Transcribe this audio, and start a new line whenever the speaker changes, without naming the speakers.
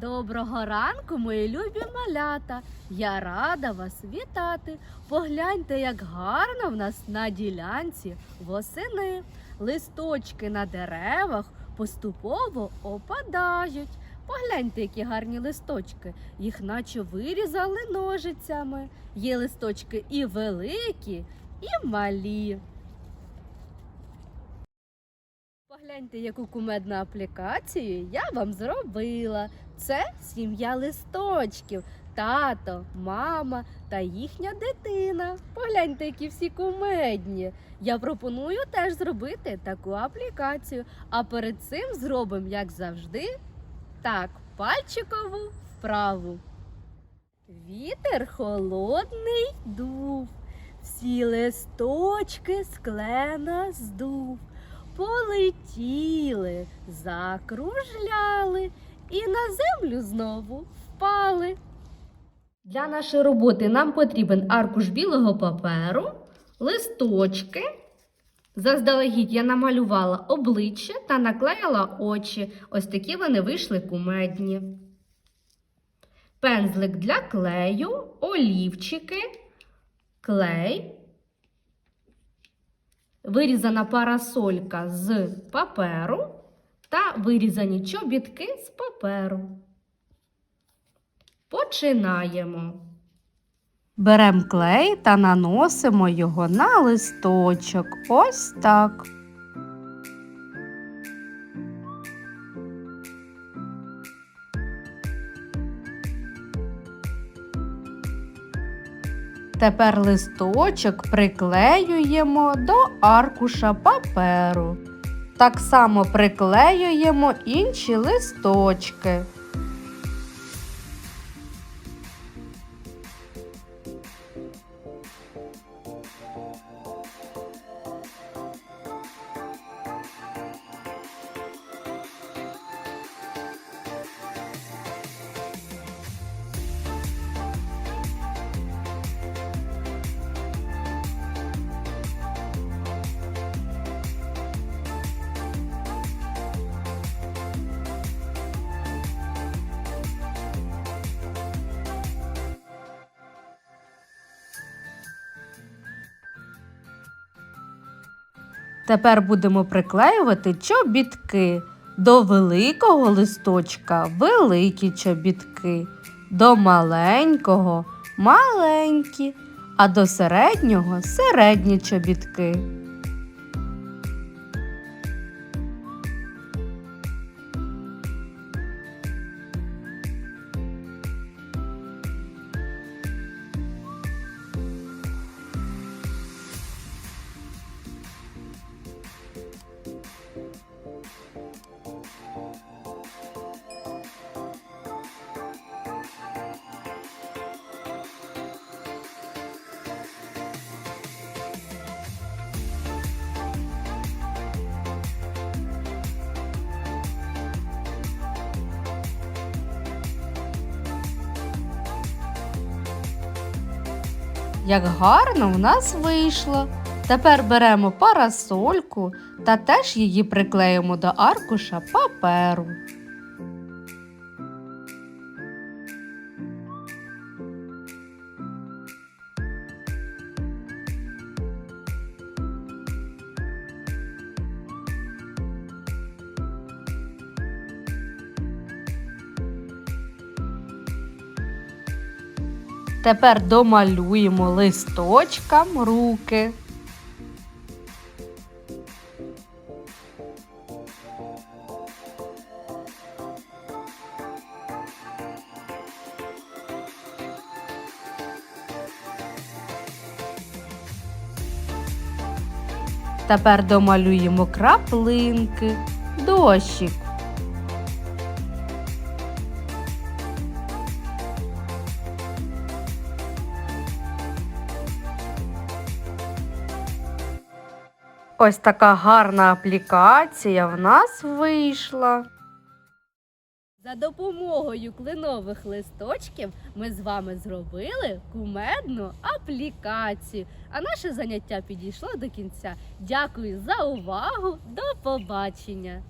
Доброго ранку, мої любі малята. Я рада вас вітати. Погляньте, як гарно в нас на ділянці восени. Листочки на деревах поступово опадають. Погляньте, які гарні листочки. Їх наче вирізали ножицями. Є листочки і великі, і малі. Погляньте, яку кумедну аплікацію я вам зробила. Це сім'я листочків, тато, мама та їхня дитина. Погляньте, які всі кумедні. Я пропоную теж зробити таку аплікацію. А перед цим зробимо, як завжди, так, пальчикову вправу. Вітер холодний дув, всі листочки з клена здув полетіли, закружляли і на землю знову впали. Для нашої роботи нам потрібен аркуш білого паперу, листочки. Заздалегідь я намалювала обличчя та наклеїла очі. Ось такі вони вийшли кумедні. Пензлик для клею, олівчики, клей вирізана парасолька з паперу та вирізані чобітки з паперу. Починаємо. Беремо клей та наносимо його на листочок. Ось так. Тепер листочок приклеюємо до аркуша паперу. Так само приклеюємо інші листочки. Тепер будемо приклеювати чобітки. До великого листочка великі чобітки, до маленького маленькі, а до середнього середні чобітки. Як гарно в нас вийшло. Тепер беремо парасольку та теж її приклеїмо до аркуша паперу. Тепер домалюємо листочкам руки. Тепер домалюємо краплинки, дощик. Ось така гарна аплікація в нас вийшла. За допомогою кленових листочків ми з вами зробили кумедну аплікацію. А наше заняття підійшло до кінця. Дякую за увагу. До побачення!